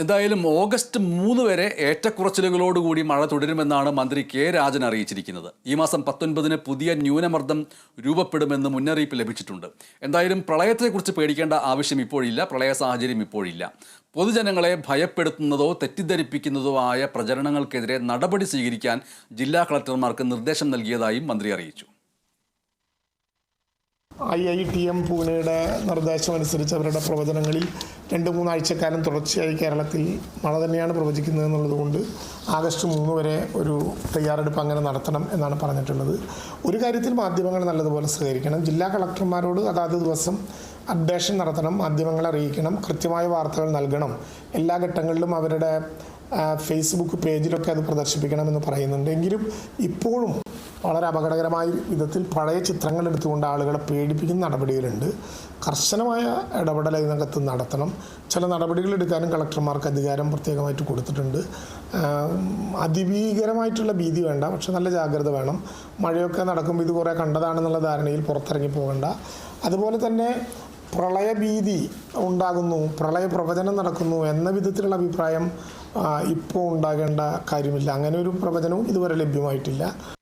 എന്തായാലും ഓഗസ്റ്റ് മൂന്ന് വരെ ഏറ്റക്കുറച്ചിലുകളോടുകൂടി മഴ തുടരുമെന്നാണ് മന്ത്രി കെ രാജൻ അറിയിച്ചിരിക്കുന്നത്. ഈ മാസം പത്തൊൻപതിന് പുതിയ ന്യൂനമർദ്ദം രൂപപ്പെടുമെന്ന് മുന്നറിയിപ്പ് ലഭിച്ചിട്ടുണ്ട്. എന്തായാലും പ്രളയത്തെക്കുറിച്ച് പേടിക്കേണ്ട ആവശ്യം ഇപ്പോഴില്ല പ്രളയ സാഹചര്യം ഇപ്പോഴില്ല. പൊതുജനങ്ങളെ ഭയപ്പെടുത്തുന്നതോ തെറ്റിദ്ധരിപ്പിക്കുന്നതോ ആയ പ്രചരണങ്ങൾക്കെതിരെ നടപടി സ്വീകരിക്കാൻ ജില്ലാ കളക്ടർമാർക്ക് നിർദ്ദേശം നൽകിയതായും മന്ത്രി അറിയിച്ചു. ഐ ഐ ടി എം പൂനെയുടെ നിർദ്ദേശമനുസരിച്ച് അവരുടെ പ്രവചനങ്ങളിൽ രണ്ട് മൂന്നാഴ്ചക്കാലം തുടർച്ചയായി കേരളത്തിൽ മഴ തന്നെയാണ് പ്രവചിക്കുന്നത് എന്നുള്ളതുകൊണ്ട് ആഗസ്റ്റ് മൂന്ന് വരെ ഒരു തയ്യാറെടുപ്പ് അങ്ങനെ നടത്തണം എന്നാണ് പറഞ്ഞിട്ടുള്ളത്. ഒരു കാര്യത്തിൽ മാധ്യമങ്ങൾ നല്ലതുപോലെ സഹകരിക്കണം. ജില്ലാ കളക്ടർമാരോട് അതാത് ദിവസം അപ്ഡേഷൻ നടത്തണം മാധ്യമങ്ങളെ അറിയിക്കണം കൃത്യമായ വാർത്തകൾ നൽകണം. എല്ലാ ഘട്ടങ്ങളിലും അവരുടെ ഫേസ്ബുക്ക് പേജിലൊക്കെ അത് പ്രദർശിപ്പിക്കണമെന്ന് പറയുന്നുണ്ട്. എങ്കിലും ഇപ്പോഴും വളരെ അപകടകരമായ വിധത്തിൽ പഴയ ചിത്രങ്ങൾ എടുത്തുകൊണ്ട് ആളുകളെ പേടിപ്പിക്കുന്ന നടപടികളുണ്ട്. കർശനമായ ഇടപെടൽ ഇതിനകത്ത് നടത്തണം. ചില നടപടികൾ എടുക്കാനും കളക്ടർമാർക്ക് അധികാരം പ്രത്യേകമായിട്ട് കൊടുത്തിട്ടുണ്ട്. അതിഭീകരമായിട്ടുള്ള ഭീതി വേണ്ട പക്ഷെ നല്ല ജാഗ്രത വേണം. മഴയൊക്കെ നടക്കുമ്പോൾ ഇത് കുറേ കണ്ടതാണെന്നുള്ള ധാരണയിൽ പുറത്തിറങ്ങി പോകണ്ട. അതുപോലെ തന്നെ പ്രളയഭീതി ഉണ്ടാകുന്നു പ്രളയ പ്രവചനം നടക്കുന്നു എന്ന വിധത്തിലുള്ള അഭിപ്രായം ഇപ്പോൾ ഉണ്ടാകേണ്ട കാര്യമില്ല. അങ്ങനെ ഒരു പ്രവചനവും ഇതുവരെ ലഭ്യമായിട്ടില്ല.